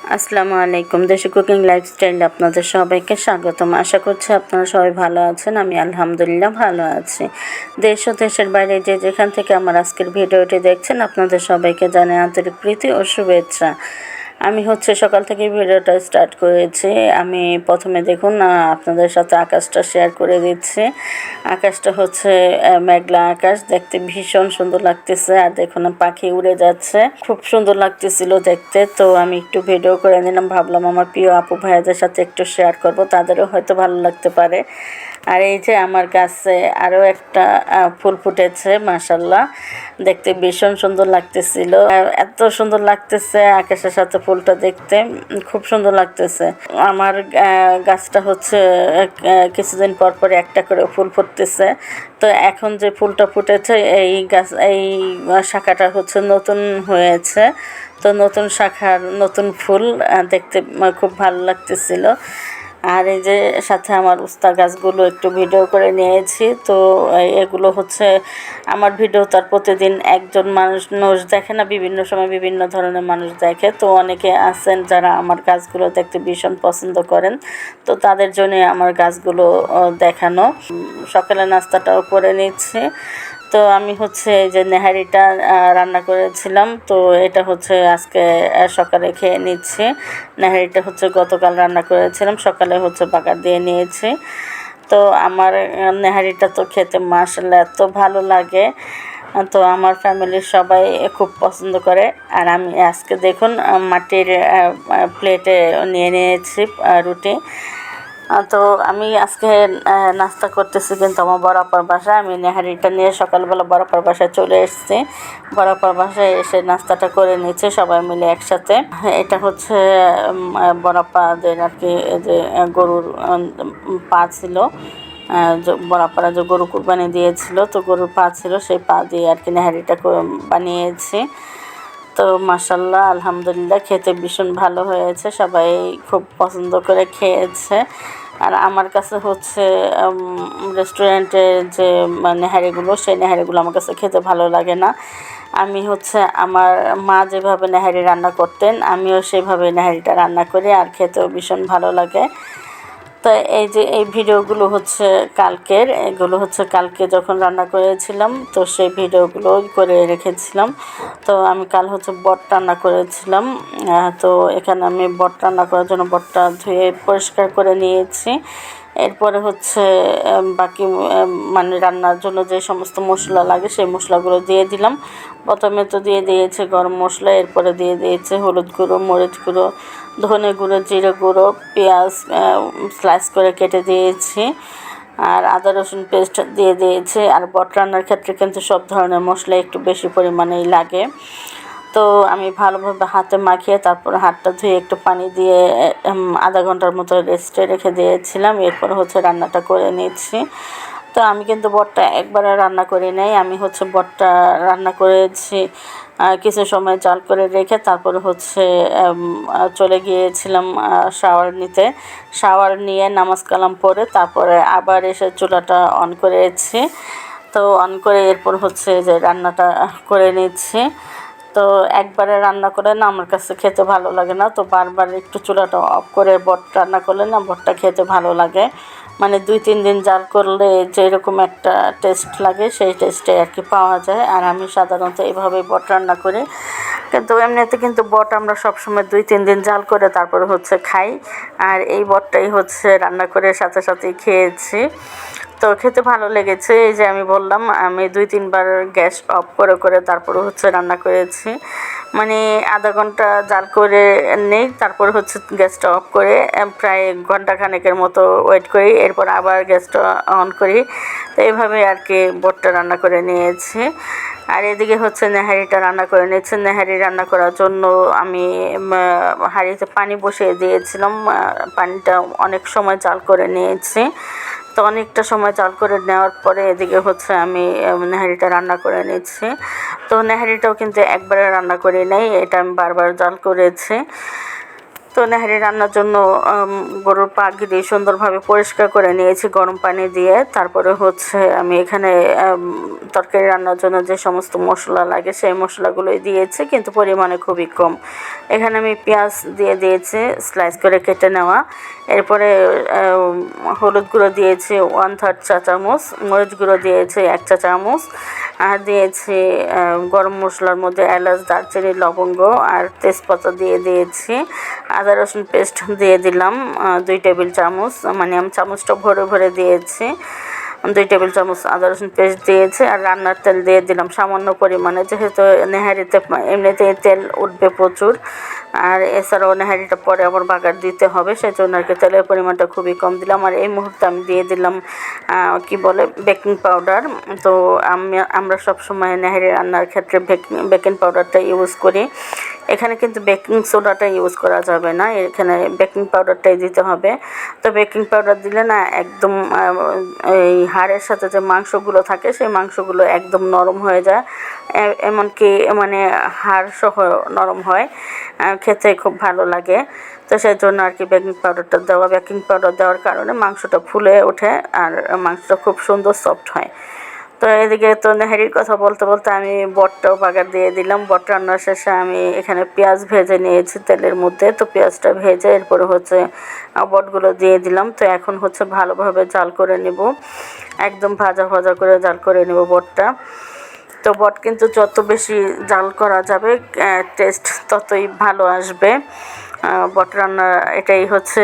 আসসালামু আলাইকুম। দেশি কুকিং লাইফস্টাইল আপনাদের সবাইকে স্বাগতম। আশা করছি আপনারা সবাই ভালো আছেন। আমি আলহামদুলিল্লাহ ভালো আছি। দেশ ও দেশের বাইরে যে যেখান থেকে আমার আজকের ভিডিওটি দেখছেন, আপনাদের সবাইকে জানাই আন্তরিক প্রীতি ও শুভেচ্ছা। আমি হচ্ছে সকাল থেকে ভিডিওটা স্টার্ট করেছি। আমি প্রথমে দেখুন আপনাদের সাথে আকাশটা শেয়ার করে দিচ্ছি। আকাশটা হচ্ছে মেঘলা আকাশ। দেখতে ভীষণ সুন্দর লাগতেছে। আর দেখুন, পাখি উড়ে যাচ্ছে। খুব সুন্দর লাগতেছিল দেখতে। তো আমি একটু ভিডিও করে নিলাম। ভাবলাম আমার প্রিয় আপু ভাইয়াদের সাথে একটু শেয়ার করব। তাদেরও হয়তো ভালো লাগতে পারে। আর এই যে আমার গাছে আরও একটা ফুল ফুটেছে মাসাল্লাহ দেখতে ভীষণ সুন্দর লাগতেছিল। এত সুন্দর লাগতেছে আকাশের সাথে ফুলটা দেখতে। খুব সুন্দর লাগতেছে। আমার গাছটা হচ্ছে কিছুদিন পর পর একটা করে ফুল ফুটতেছে। তো এখন যে ফুলটা ফুটেছে, এই গাছ, এই শাখাটা হচ্ছে নতুন হয়েছে। তো নতুন শাখার নতুন ফুল দেখতে খুব ভালো লাগতেছিল। আর এই যে সাথে আমার উস্তা গাছগুলো একটু ভিডিও করে নিয়েছি, তো এগুলো হচ্ছে আমার ভিডিও, তার প্রতিদিন একজন মানুষ দেখে না, বিভিন্ন সময় বিভিন্ন ধরনের মানুষ দেখে। তো অনেকে আছেন যারা আমার গাছগুলো দেখতে ভীষণ পছন্দ করেন, তো তাদের জন্য আমার গাছগুলো দেখানো। সকালে নাস্তাটাও করে নিচ্ছি। তো আমি হচ্ছে এই যে নেহারিটা রান্না করেছিলাম। তো এটা হচ্ছে আজকে সকালে খেয়ে নিচ্ছি। নেহারিটা হচ্ছে গতকাল রান্না করেছিলাম, সকালে হচ্ছে বাগার দিয়ে নিয়েছি। তো আমার নেহারিটা তো খেতে মাসাল্লাহ এত ভালো লাগে। তো আমার ফ্যামিলির সবাই খুব পছন্দ করে। আর আমি আজকে দেখুন মাটির প্লেটে নিয়ে নিয়েছি রুটি। তো আমি আজকে নাস্তা করতেছি কিন্তু আমার বরাবর বাসায়। আমি নেহারিটা নিয়ে সকালবেলা বরাবর বাসায় চলে এসেছি। বরাবর বাসায় এসে নাস্তাটা করে নিচ্ছে সবাই মিলে একসাথে। এটা হচ্ছে বড়াপাদের আর কি যে গরুর পা ছিল। আহ, যে গরু কুরবানি দিয়েছিল তো গরুর পা ছিল সেই পা দিয়ে আর কি নেহারিটা বানিয়েছি। তো মাসাল্লাহ আলহামদুলিল্লাহ, খেতে ভীষণ ভালো হয়েছে। সবাই খুব পছন্দ করে খেয়েছে। আর আমার কাছে হচ্ছে রেস্টুরেন্টে যে নেহারিগুলো, সেই নেহারিগুলো আমার কাছে খেতে ভালো লাগে না। আমি হচ্ছে, আমার মা যেভাবে নেহারি রান্না করতেন, আমিও সেভাবে নেহারিটা রান্না করি, আর খেতেও ভীষণ ভালো লাগে। তো এই যে এই ভিডিওগুলো হচ্ছে কালকের, এগুলো হচ্ছে কালকে যখন রান্না করেছিলাম, তো সেই ভিডিওগুলো করে রেখেছিলাম। তো আমি কাল হচ্ছে বট রান্না করেছিলাম। তো এখানে আমি বট রান্না করার জন্য বটটা ধুয়ে পরিষ্কার করে নিয়েছি। এরপরে হচ্ছে বাকি মানে রান্নার জন্য যে সমস্ত মশলা লাগে সেই মশলাগুলো দিয়ে দিলাম। প্রথমে তো দিয়ে দিয়েছে গরম মশলা, এরপরে দিয়ে দিয়েছে হলুদ গুঁড়ো, মরিচ গুঁড়ো, ধনে গুঁড়ো, জিরে গুঁড়ো, পেঁয়াজ স্লাইস করে কেটে দিয়েছি। আর আদা, রসুন পেস্ট দিয়ে দিয়েছি। আর বট রান্নার ক্ষেত্রে কিন্তু সব ধরনের মশলা একটু বেশি পরিমাণেই লাগে। তো আমি ভালোভাবে হাতে মাখিয়ে তারপর হাতটা ধুয়ে একটু পানি দিয়ে আধা ঘণ্টার মতো রেস্টে রেখে দিয়েছিলাম। এরপর হচ্ছে রান্নাটা করে নিচ্ছি। তো আমি কিন্তু বটটা একবারে রান্না করি নাই। আমি হচ্ছে বটটা রান্না করেছি কিছু সময় জাল করে রেখে তারপরে হচ্ছে চলে গিয়েছিলাম শাওয়ার নিতে। শাওয়ার নিয়ে নামাজ কালাম পরে তারপরে আবার এসে চুলাটা অন করেছি। তো অন করে এরপর হচ্ছে যে রান্নাটা করে নিচ্ছি। তো একবারে রান্না করে না, আমার কাছে খেতে ভালো লাগে না। তো বারবার একটু চুলাটা অফ করে বট রান্না করলে না বটটা খেতে ভালো লাগে। মানে দুই, তিন দিন জাল করলে যেরকম একটা টেস্ট লাগে, সেই টেস্টে আর কি পাওয়া যায়। আর আমি সাধারণত এইভাবেই বট রান্না করি। কিন্তু এমনিতে কিন্তু বট আমরা সবসময় দুই, তিন দিন জাল করে তারপরে হচ্ছে খাই। আর এই বটটাই হচ্ছে রান্না করে সাথে সাথেই খেয়েছি। তো খেতে ভালো লেগেছে, এই যে আমি বললাম, আমি দুই, তিনবার গ্যাস অফ করে করে তারপরে হচ্ছে রান্না করেছি। মানে আধা ঘণ্টা জাল করে নেই, তারপর হচ্ছে গ্যাসটা অফ করে প্রায় ঘণ্টা খানেকের মতো ওয়েট করি, এরপর আবার গ্যাসটা অন করি। তো এইভাবে আর কি বটটা রান্না করে নিয়েছি। আর এদিকে হচ্ছে নেহারিটা রান্না করে নিয়েছি। নেহারি রান্না করার জন্য আমি হাঁড়িতে পানি বসিয়ে দিয়েছিলাম পানিটা অনেক সময় জাল করে নিয়েছি। তো অনেকটা সময় চাল করে নেওয়ার পরে এদিকে হচ্ছে আমি নেহারিটা রান্না করে নিচ্ছি। তো নেহারিটাও কিন্তু একবারে রান্না করি নেই, এটা আমি বারবার জাল করেছি। তো নেহারি রান্নার জন্য গরুর পাক দিয়ে সুন্দরভাবে পরিষ্কার করে নিয়েছি গরম পানি দিয়ে। তারপরে হচ্ছে আমি এখানে তরকারি রান্নার জন্য যে সমস্ত মশলা লাগে সেই মশলাগুলোই দিয়েছি, কিন্তু পরিমাণে খুবই কম। এখানে আমি পেঁয়াজ দিয়ে দিয়েছি স্লাইস করে কেটে নেওয়া। এরপরে হলুদ গুঁড়ো দিয়েছি ওয়ান থার্ড চা চামচ মরিচ গুঁড়ো দিয়েছি, এক চা চামচ আর দিয়েছি গরম মশলার মধ্যে এলাচ, দারচিনি, লবঙ্গ আর তেজপাতা দিয়ে দিয়েছি। আদা, রসুন পেস্ট দিয়ে দিলাম দুই টেবিল চামচ মানে আমি চামচটা ভরে ভরে দিয়েছি। দুই টেবিল চামচ আদা, রসুন পেস্ট দিয়েছি আর রান্নার তেল দিয়ে দিলাম। সামান্য পরিমাণে, যেহেতু নেহারিতে এমনিতেই তেল উঠবে প্রচুর। আর এছাড়াও নেহারিটা পরে আবার বাগার দিতে হবে সেই জন্য আর কি তেলের পরিমাণটা খুবই কম দিলাম। আর এই মুহূর্তে আমি দিয়ে দিলাম কি বলে, বেকিং পাউডার। তো আমি, আমরা সবসময় নেহারি রান্নার ক্ষেত্রে বেকিং বেকিং পাউডারটা ইউজ করি। এখানে কিন্তু বেকিং সোডাটা ইউজ করা যাবে না, এখানে বেকিং পাউডারটাই দিতে হবে। তো বেকিং পাউডার দিলে না একদম এই হাড়ের সাথে যে মাংসগুলো থাকে, সেই মাংসগুলো একদম নরম হয়ে যায়। এমনকি মানে হাড় সহ নরম হয়। খেতে খুব ভালো লাগে। তো সেই জন্য আর কি বেকিং পাউডারটা দেওয়া বেকিং পাউডার দেওয়ার কারণে মাংসটা ফুলে ওঠে আর মাংসটা খুব সুন্দর সফট হয়। তো এদিকে তো নেহারির কথা বলতে বলতে আমি বটটাও বাগার দিয়ে দিলাম। বট রান্নার শেষে আমি এখানে পেঁয়াজ ভেজে নিয়েছি তেলের মধ্যে। তো পেঁয়াজটা ভেজে এরপরে হচ্ছে বটগুলো দিয়ে দিলাম। তো এখন হচ্ছে ভালোভাবে জাল করে নেব। একদম ভাজা ভাজা করে জাল করে নেব বটটা তো বট কিন্তু যত বেশি জাল করা যাবে টেস্ট ততই ভালো আসবে। বট রান্না এটাই হচ্ছে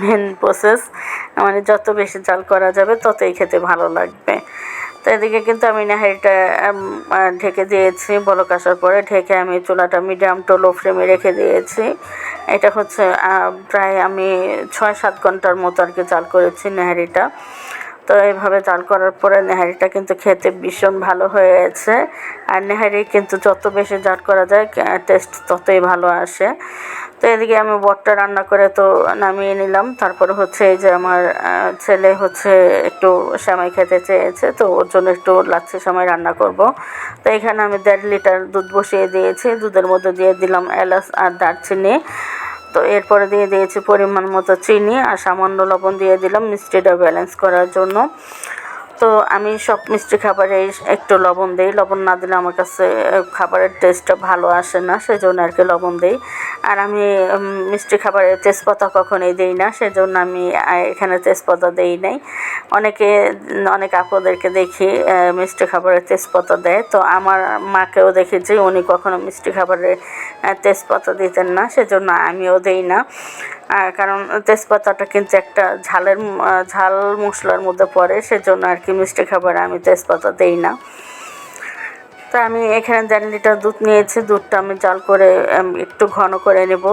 মেন প্রসেস মানে যত বেশি জাল করা যাবে, ততই খেতে ভালো লাগবে। তো এদিকে কিন্তু আমি নাহারিটা ঢেকে দিয়েছি। বলক আসার পরে ঢেকে আমি চুলাটা মিডিয়াম টু লো ফ্লেমে রেখে দিয়েছি। এটা হচ্ছে প্রায় আমি ছয় সাত ঘণ্টার মতো আর কি জাল করেছি নেহারিটা। তো এইভাবে জাল করার পরে নেহারিটা কিন্তু খেতে ভীষণ ভালো হয়েছে। আর নেহারি কিন্তু যত বেশি জাল করা যায় টেস্ট ততই ভালো আসে। তো এদিকে আমি বটটা রান্না করে তো নামিয়ে নিলাম। তারপরে হচ্ছে এই যে আমার ছেলে হচ্ছে একটু সেমাই খেতে চেয়েছে, তো ওর জন্য একটু লাচ্ছি সেমাই রান্না করব। তো এখানে আমি দেড় লিটার দুধ বসিয়ে দিয়েছি। দুধের মধ্যে দিয়ে দিলাম এলাচ আর দারচিনি। তো এরপরে দিয়ে দিয়েছি পরিমাণ মতো চিনি আর সামান্য লবণ দিয়ে দিলাম মিষ্টিটা ব্যালেন্স করার জন্য। তো আমি সব মিষ্টি খাবারে একটু লবণ দিই। লবণ না দিলে আমার কাছে খাবারের টেস্টটা ভালো আসে না, সেজন্য আর কি লবণ দিই। আর আমি মিষ্টি খাবারে তেজপাতা কখনোই দিই না, সেজন্য আমি এখানে তেজপাতা দিই নাই। অনেকে, অনেক আপুদেরকে দেখি মিষ্টি খাবারে তেজপাতা দেয়। তো আমার মাকেও দেখেছি উনি কখনো মিষ্টি খাবারে তেজপাতা দিতেন না, সেজন্য আমিও দিই না। কারণ তেজপাতাটা কিন্তু একটা ঝালের, ঝাল মশলার মধ্যে পড়ে, সেজন্য আর কি মিষ্টি খাবারে আমি তেজপাতা দেই না। তো আমি এখানে দেড় লিটার দুধ নিয়েছি, দুধটা আমি জাল করে একটু ঘন করে নেব।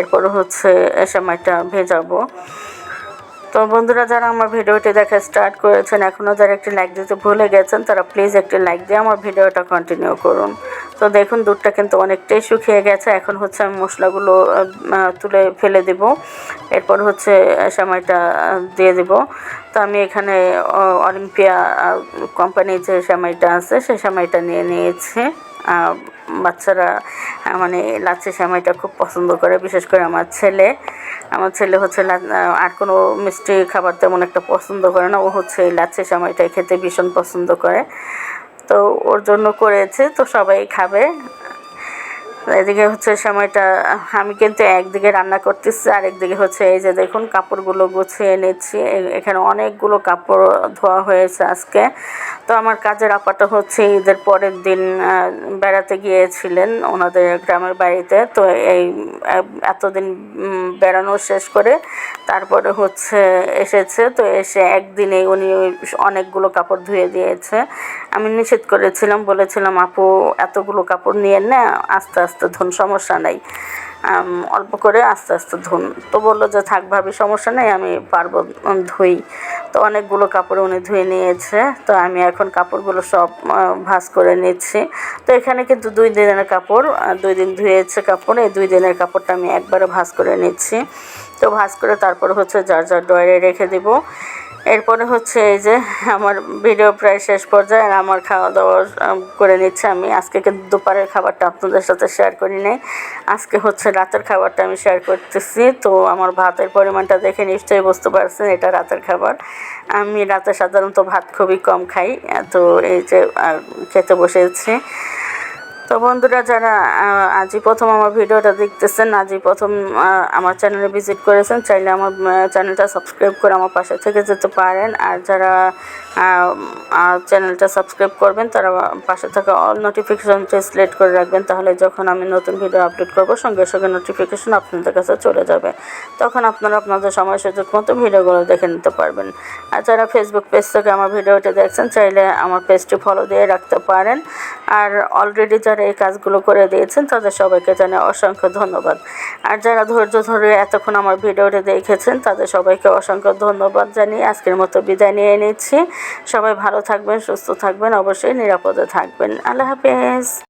এরপর হচ্ছে সময়টা ভেজাবো। তো বন্ধুরা, যারা আমার ভিডিওটি দেখা স্টার্ট করেছেন এখনও যারা একটি লাইক দিতে ভুলে গেছেন, তারা প্লিজ একটি লাইক দিয়ে আমার ভিডিওটা কন্টিনিউ করুন। তো দেখুন, দুধটা কিন্তু অনেকটাই শুকিয়ে গেছে। এখন হচ্ছে আমি মশলাগুলো তুলে ফেলে দেব। এরপর হচ্ছে সময়টা দিয়ে দেব। তো আমি এখানে অলিম্পিয়া কোম্পানির যে সেমাইটা আছে সেই সেমাইটা নিয়ে নিয়েছি। বাচ্চারা মানে লাচ্ছি সেমাইটা খুব পছন্দ করে, বিশেষ করে আমার ছেলে। আমার ছেলে হচ্ছে আর কোনো মিষ্টি খাবার তেমন একটা পছন্দ করে না। ও হচ্ছে লাচ্ছি সময়টাই খেতে ভীষণ পছন্দ করে। তো ওর জন্য করেছে, তো সবাই খাবে। এদিকে হচ্ছে সময়টা, আমি কিন্তু একদিকে রান্না করতেছি আর একদিকে হচ্ছে এই যে দেখুন কাপড়গুলো গুছিয়ে নিচ্ছি। এখানে অনেকগুলো কাপড় ধোয়া হয়েছে আজকে। তো আমার কাজের আপাটা হচ্ছে ঈদের পরের দিন বেড়াতে গিয়েছিলেন ওনাদের গ্রামের বাড়িতে। তো এই এতদিন বেড়ানো শেষ করে তারপরে হচ্ছে এসেছে। তো এসে একদিনে উনি অনেকগুলো কাপড় ধুয়ে দিয়েছে। আমি নিষেধ করেছিলাম, বলেছিলাম, আপু, এতগুলো কাপড় নিয়ে না, আস্তে আস্তে ধুন, সমস্যা নাই। অল্প করে আস্তে আস্তে ধুন। তো বলল যে, থাক ভাবি, সমস্যা নেই, আমি পারব ধুই। তো অনেকগুলো কাপড় উনি ধুয়ে নিয়েছে। তো আমি এখন কাপড়গুলো সব ভাঁজ করে নিচ্ছি। তো এখানে কিন্তু দুই দিনের কাপড় দুই দিন ধুয়েছে কাপড়। এই দুই দিনের কাপড়টা আমি একবারে ভাঁজ করে নিচ্ছি। তো ভাঁজ করে তারপর হচ্ছে যার যার ডয়ারে রেখে দেবো। এরপরে হচ্ছে এই যে আমার ভিডিও প্রায় শেষ পর্যায়ে আর আমার খাওয়া দাওয়া করে নিচ্ছে আমি। আজকে কিন্তু দুপুরের খাবারটা আপনাদের সাথে শেয়ার করি নাই। আজকে হচ্ছে রাতের খাবারটা আমি শেয়ার করতেছি। তো আমার ভাতের পরিমাণটা দেখে নিশ্চয়ই বুঝতে পারছেন, এটা রাতের খাবার। আমি রাতে সাধারণত ভাত খুবই কম খাই। তো এই যে খেতে বসেছি। তো বন্ধুরা যারা আজই প্রথম আমার ভিডিওটা দেখতেছেন আজই প্রথম আমার চ্যানেলে ভিজিট করেছেন, চাইলে আমার চ্যানেলটা সাবস্ক্রাইব করে আমার পাশে থেকে যেতে পারেন। আর যারা চ্যানেলটা সাবস্ক্রাইব করবেন, তারা পাশে থাকা অল নোটিফিকেশনটা সিলেক্ট করে রাখবেন, তাহলে যখন আমি নতুন ভিডিও আপলোড করব, সঙ্গে সঙ্গে নোটিফিকেশন আপনাদের কাছে চলে যাবে। তখন আপনারা আপনাদের সময় সুযোগ মতো ভিডিওগুলো দেখে নিতে পারবেন। আর যারা ফেসবুক পেজ থেকে আমার ভিডিওটা দেখছেন, চাইলে আমার পেজটি ফলো দিয়ে রাখতে পারেন। আর অলরেডি যারা এই কাজগুলো করে দিয়েছেন, তাদের সবাইকে জানাই অসংখ্য ধন্যবাদ। আর যারা ধৈর্য ধরে এতক্ষণ আমার ভিডিওটি দেখেছেন, তাদের সবাইকে অসংখ্য ধন্যবাদ জানিয়ে আজকের মতো বিদায় নিয়ে নিচ্ছি। সবাই ভালো থাকবেন, সুস্থ থাকবেন, অবশ্যই নিরাপদে থাকবেন। আল্লাহ হাফেজ।